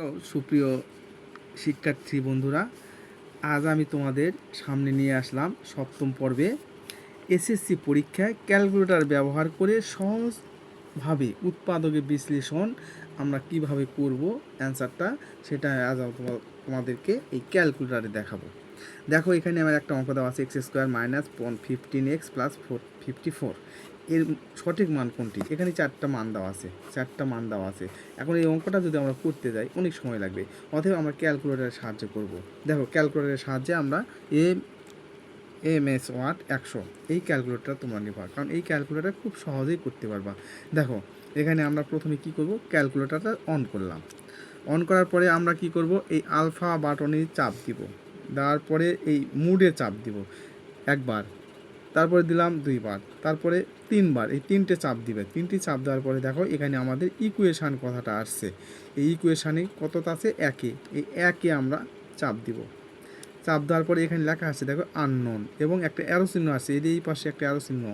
Hello, সুপ্রিয় শিক্ষার্থী বন্ধুরা, আজ আমি তোমাদের সামনে নিয়ে আসলাম সপ্তম পর্বে এসএসসি পরীক্ষায় ক্যালকুলেটর ব্যবহার করে সহজভাবে উৎপাদকের বিশ্লেষণ আমরা কীভাবে করব অ্যান্সারটা, সেটা আজ তোমাদেরকে এই ক্যালকুলেটারে দেখাবো। দেখো, এখানে আমার একটা অঙ্ক দেওয়া আছে, x square minus fifteen x plus four fifty four. এর সঠিক মান কোনটি? এখানে চারটা মান দেওয়া আছে, চারটা মান দেওয়া আছে। এখন এই অঙ্কটা যদি আমরা করতে যাই, অনেক সময় লাগবে। অতএব আমরা ক্যালকুলেটারের সাহায্য করব। দেখো ক্যালকুলেটারের সাহায্যে আমরা এম এম এস ওয়াট একশো। এই ক্যালকুলেটর তোমরা নেবা। কারণ এই ক্যালকুলেটার খুব সহজেই করতে পারবা। দেখো, এখানে আমরা প্রথমে কি করব? ক্যালকুলেটরটা অন করলাম। অন করার পরে আমরা কি করব? এই আলফা বাটনে চাপ দিব। দেওয়ার পরে এই মুডে চাপ দিব। একবার। তারপরে দিলাম দুইবার তারপরে তিনবার এই তিনটে চাপ দিবে। তিনটি চাপ দেওয়ার পরে দেখো, এখানে আমাদের ইকুয়েশান কথাটা আসছে। এই ইকুয়েশানে কতটা আছে? একে। এই একে আমরা চাপ দিব। চাপ দেওয়ার পরে এখানে লেখা আছে, দেখো আননোন এবং একটা অ্যারো চিহ্ন আছে। যে এই পাশে একটা অ্যারো চিহ্ন,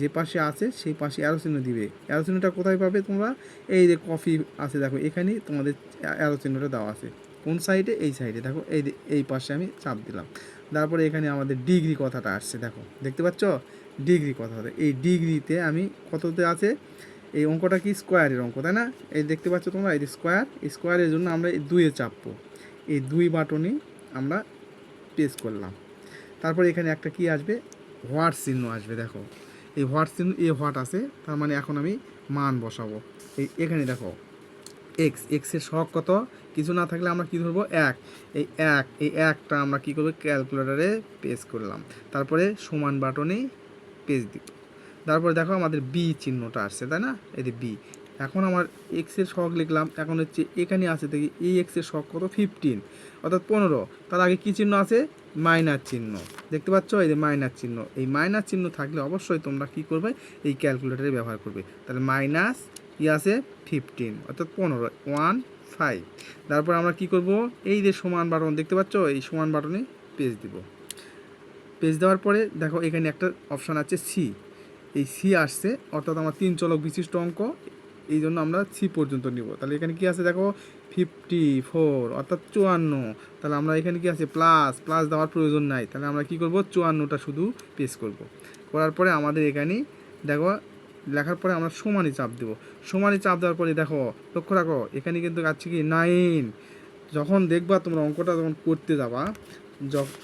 যে পাশে আছে, সেই পাশে অ্যারো চিহ্ন দিবে। অ্যারো চিহ্নটা কোথায় পাবে তোমরা? এই যে কফি আছে, দেখো এখানেই তোমাদের অ্যারো চিহ্নটা দেওয়া আছে। কোন সাইডে এই সাইডে দেখো, এই এই পাশে আমি চাপ দিলাম। তারপরে এখানে আমাদের ডিগ্রি কথাটা আসছে, দেখো, দেখতে পাচ্ছ? ডিগ্রি কথাটা এই ডিগ্রিতে আমি কততে আছে? এই অঙ্কটা কি স্কোয়ারের অঙ্ক, তাই না? এই দেখতে পাচ্ছ তোমরা, এই স্কোয়ার স্কোয়ারের জন্য আমরা এই দুইয়ে চাপবো। এই দুই বাটনই আমরা প্রেস করলাম। তারপরে এখানে একটা কি আসবে? হোয়াট চিহ্ন আসবে, দেখো। এই হোয়াট চিহ্ন, এ হোয়াট আছে, তার মানে এখন আমি মান বসাবো। এই এখানে দেখো এক্স এক্সের শখ কত? কিছু না থাকলে আমরা কি ধরবো? এক। এই এক, এই একটা আমরা কি করব? ক্যালকুলেটারে পেজ করলাম। তারপরে সমান বাটনে পেজ দিব। তারপরে দেখো আমাদের বি চিহ্নটা আসছে, তাই না? যে বি এখন আমার এক্সের শখ লিখলাম। এখন হচ্ছে এখানে আছে দেখি, এই এক্সের শখ কত? ফিফটিন অর্থাৎ পনেরো। তার আগে কী চিহ্ন আছে? মাইনার চিহ্ন। দেখতে পাচ্ছ? এই যে মাইনাস চিহ্ন। এই মাইনাস চিহ্ন থাকলে অবশ্যই তোমরা কি করবে? এই ক্যালকুলেটারে ব্যবহার করবে। তাহলে মাইনাস কি আছে ফিফটিন অর্থাৎ পনেরো ওয়ান ফাইভ তারপর আমরা কি করব? এই যে সমান বাটন দেখতে পাচ্ছ? এই সমান বাটনে পেজ দিব। পেজ দেওয়ার পরে দেখো এখানে একটা অপশান আছে সি এই সি আসছে, অর্থাৎ আমার তিন চলক বিশিষ্ট অঙ্ক, এই জন্য আমরা সি পর্যন্ত নিব। তাহলে এখানে কি আছে দেখো? ফিফটি ফোর অর্থাৎ চুয়ান্ন। তাহলে আমরা এখানে কি আছে? প্লাস প্লাস দেওয়ার প্রয়োজন নাই। তাহলে আমরা কি করব? চুয়ান্নটা শুধু পেজ করব। করার পরে আমাদের এখানে দেখো লেখার পরে আমরা সমানই চাপ দেবো। সমানই চাপ দেওয়ার পরে দেখো, লক্ষ্য রাখো, এখানে কিন্তু আছে কি নাইন। যখন দেখবা তোমরা অঙ্কটা যখন করতে যাবা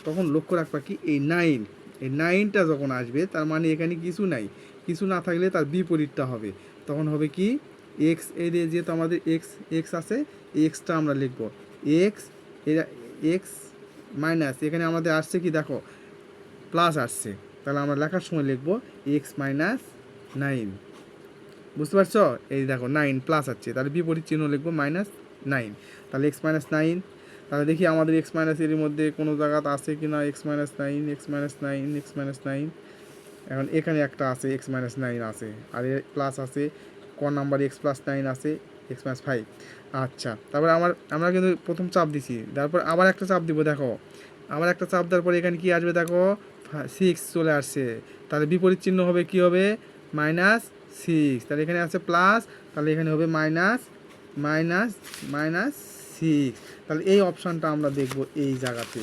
তখন লক্ষ্য রাখবা কি এই নাইন। এই নাইনটা যখন আসবে, তার মানে এখানে কিছু নাই। কিছু না থাকলে তার বিপরীতটা হবে। তখন হবে কি? এক্স যে যেহেতু আমাদের এক্স এক্স আছে এক্সটা আমরা লিখব। এক্স এরা এক্স মাইনাস এখানে আমাদের আসছে কি দেখো প্লাস আসছে। তাহলে আমরা লেখার সময় লিখব এক্স মাইনাস নাইন। বুঝতে পারছ? এই দেখো, নাইন প্লাস আছে। তাহলে বিপরীত চিহ্ন লিখব মাইনাস নাইন তাহলে এক্স মাইনাস নাইন তাহলে দেখি আমাদের এক্স মাইনাস এর মধ্যে কোনো জায়গাতে আছে কি না x minus nine x minus nine x minus nine এখন এখানে একটা আছে এক্স মাইনাস নাইন আছে। আর প্লাস আছে, ক নাম্বার এক্স প্লাস নাইন আছে এক্স মাইনাস ফাইভ আচ্ছা তারপরে আমার, আমরা কিন্তু প্রথম চাপ দিছি। তারপর আবার একটা চাপ দিব, দেখো। আবার একটা চাপ দেওয়ার পরে এখানে কি আসবে, দেখো? সিক্স চলে আসছে। তাহলে বিপরীত চিহ্ন হবে কি হবে? মাইনাস সিক্স তাহলে এখানে আছে প্লাস তাহলে এখানে হবে মাইনাস মাইনাস মাইনাস সিক্স তাহলে এই অপশানটা আমরা দেখব এই জায়গাতে।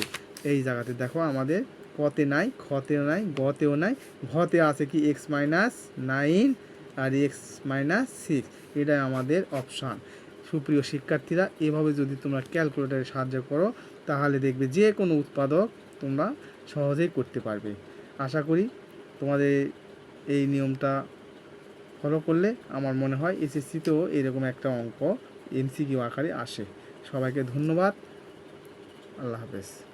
এই জায়গাতে দেখো আমাদের কতে নাই খতেও নাই, গতেও নাই, ঘতে আছে কি এক্স মাইনাস নাইন আর এক্স মাইনাস সিক্স এটাই আমাদের অপশান সুপ্রিয় শিক্ষার্থীরা, এভাবে যদি তোমরা ক্যালকুলেটারে সাহায্য করো, তাহলে দেখবে যে কোনো উৎপাদক তোমরা সহজেই করতে পারবে। আশা করি তোমাদের এই নিয়মটা ফলো করলে আমার মনে হয় এসএসসিতেও এরকম একটা অঙ্ক এমসিকিউ আকারে আসে। সবাইকে ধন্যবাদ। আল্লাহ হাফেজ।